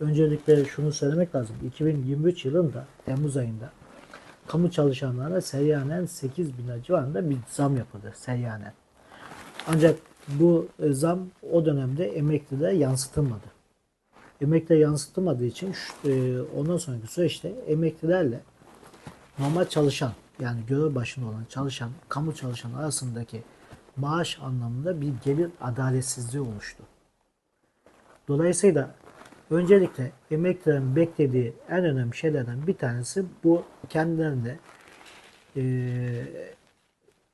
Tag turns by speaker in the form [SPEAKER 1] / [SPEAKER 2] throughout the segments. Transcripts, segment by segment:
[SPEAKER 1] öncelikle şunu söylemek lazım. 2023 yılında Temmuz ayında kamu çalışanlarına seyyanen 8 bin civarında bir zam yapıldı seyyanen. Ancak bu e, zam o dönemde emeklilere yansıtılmadı. Emekliye yansıtılmadığı için e, ondan sonraki süreçte emeklilerle normal çalışan yani görev başında olan çalışan, kamu çalışan arasındaki maaş anlamında bir gelir adaletsizliği oluştu. Dolayısıyla öncelikle emeklilerin beklediği en önemli şeylerden bir tanesi bu kendilerine eee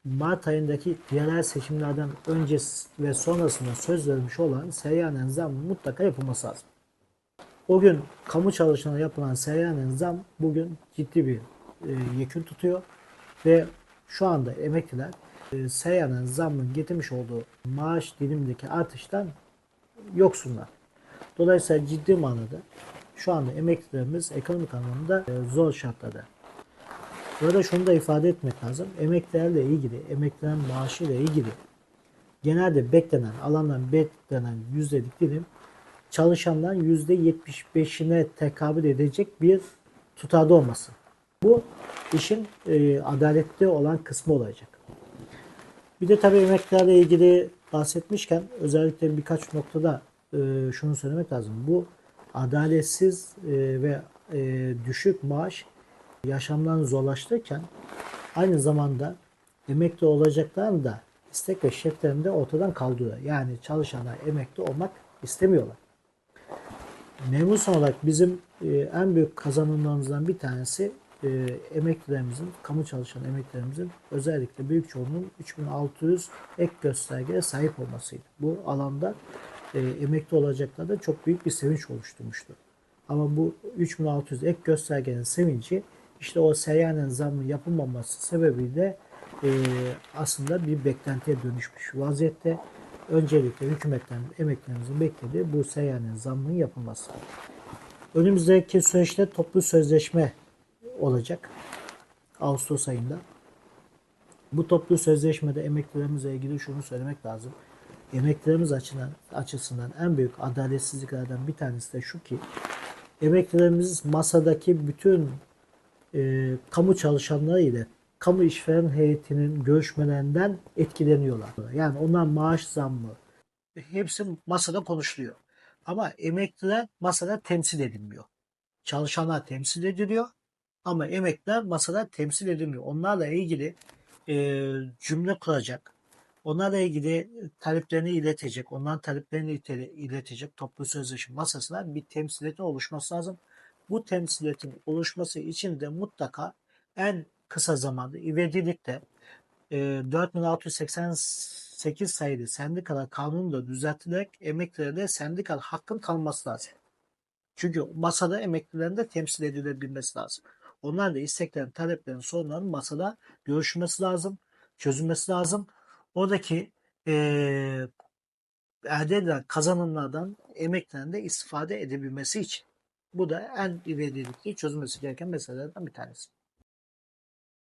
[SPEAKER 1] Mart ayındaki yerel seçimlerden önce ve sonrasında söz vermiş olan seyyanen zam mutlaka yapılması lazım. O gün kamu çalışanına yapılan seyyanen zam bugün ciddi bir e, yekün tutuyor ve şu anda emekliler e, seyyanen zammın getirmiş olduğu maaş dilimindeki artıştan yoksunlar. Dolayısıyla ciddi manada şu anda emeklilerimiz ekonomik anlamda e, zor şartlarda. Burada şunu da ifade etmek lazım. Emeklilerle ilgili, emeklilerin maaşıyla ilgili genelde beklenen, alandan beklenen yüzdelik dilim çalışanların yüzde 75'ine tekabül edecek bir tutarda olması. Bu işin e, adaletli olan kısmı olacak. Bir de tabii emeklilerle ilgili bahsetmişken özellikle birkaç noktada e, şunu söylemek lazım. Bu adaletsiz e, ve e, düşük maaş yaşamlarını zorlaştırırken aynı zamanda emekli olacaklarını da istek ve şevklerini de ortadan kaldırıyor. Yani çalışanlar emekli olmak istemiyorlar. Memur olarak bizim e, en büyük kazanımlarımızdan bir tanesi emeklilerimizin, kamu çalışan emeklilerimizin özellikle büyük çoğunluğun 3600 ek göstergeye sahip olmasıydı. Bu alanda e, emekli olacaklarda çok büyük bir sevinç oluşturmuştu. Ama bu 3600 ek göstergenin sevinci işte o seyyanen zammın yapılmaması sebebiyle e, aslında bir beklentiye dönüşmüş vaziyette. Öncelikle hükümetten emeklilerimizin beklediği bu seyyanen zammın yapılması. Önümüzdeki süreçte toplu sözleşme olacak Ağustos ayında. Bu toplu sözleşmede emeklilerimizle ilgili şunu söylemek lazım. Emeklilerimiz açısından, açısından en büyük adaletsizliklerden bir tanesi de şu ki emeklilerimiz masadaki bütün e, kamu çalışanları ile kamu işveren heyetinin görüşmelerinden etkileniyorlar. Yani onlar maaş zammı hepsi masada konuşuluyor. Ama emekliler masada temsil edilmiyor. Çalışanlar temsil ediliyor ama emekliler masada temsil edilmiyor. Onlarla ilgili e, cümle kuracak, onlarla ilgili taleplerini iletecek, onların taleplerini iletecek toplu sözleşme masasına bir temsiliyetin oluşması lazım. Bu temsiliyetin oluşması için de mutlaka en kısa zamanda ivedilikte e, 4688 sayılı sendikalar kanunu da düzeltilerek emeklilere de sendikal hakkın tanınması lazım. Çünkü masada emeklilerin de temsil edilebilmesi lazım. Onlar da isteklerin, taleplerin, sorunların masada görüşülmesi lazım, çözülmesi lazım. Oradaki eee elde edilen kazanımlardan emeklilerin de istifade edebilmesi için. Bu da en ivedilikli çözülmesi gereken meselelerden bir tanesi.